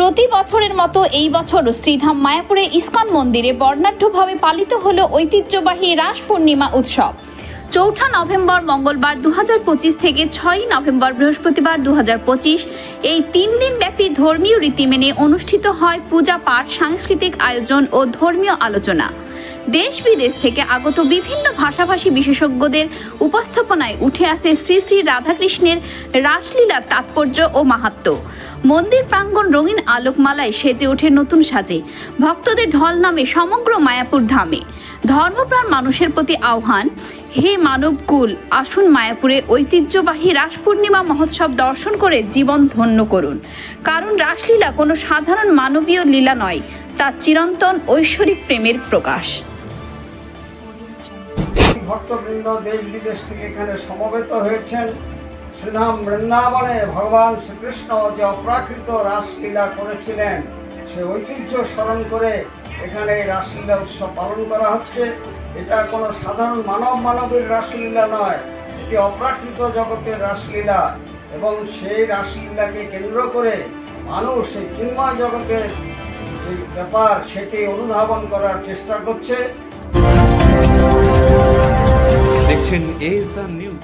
প্রতি বছরের মতো এই বছর শ্রীধাম মায়াপুরে ইস্কন মন্দিরে বর্ণাঢ্যভাবে পালিত হলো ঐতিহ্যবাহী রাস পূর্ণিমা উৎসব। চৌঠা নভেম্বর মঙ্গলবার দু হাজার পঁচিশ থেকে ছয়ই নভেম্বর বৃহস্পতিবার দু হাজার পঁচিশ এই তিন দিন ব্যাপী ধর্মীয় রীতি মেনে অনুষ্ঠিত হয় পূজা পাঠ, সাংস্কৃতিক আয়োজন ও ধর্মীয় আলোচনা। দেশ বিদেশ থেকে আগত বিভিন্ন ভাষাভাষী বিশেষজ্ঞদের উপস্থাপনায় উঠে আসে শ্রী শ্রী রাধাকৃষ্ণের রাসলীলার তাৎপর্য ও মাহাত্ম্য মন্দির প্রাঙ্গণ রঙিন আলোকমালায় সেজে ওঠে নতুন সাজে। ভক্তদের ঢল নামে সমগ্র মায়াপুর ধামে। ধর্মপ্রাণ মানুষের প্রতি আহ্বান, হে মানবকুল আসুন মায়াপুরে ঐতিহ্যবাহী রাস পূর্ণিমা মহোৎসব দর্শন করে জীবন ধন্য করুন। কারণ রাসলীলা কোনো সাধারণ মানবীয় লীলা নয়, তা চিরন্তন ঐশ্বরিক প্রেমের প্রকাশ। ভক্তবৃন্দ দেশ বিদেশ থেকে এখানে সমবেত হয়েছেন। শ্রীধাম বৃন্দাবনে ভগবান শ্রীকৃষ্ণ যে অপ্রাকৃত রাসলীলা করেছিলেন, সে ঐতিহ্য স্মরণ করে এখানে এই রাসলীলা উৎসব পালন করা হচ্ছে। এটা কোনো সাধারণ মানব মানবীর রাসলীলা নয়, এটি অপ্রাকৃত জগতের রাসলীলা এবং সেই রাসলীলাকে কেন্দ্র করে মানুষ সেই চিন্ময় জগতের ব্যাপার, সেটি অনুধাবন করার চেষ্টা করছে। is a new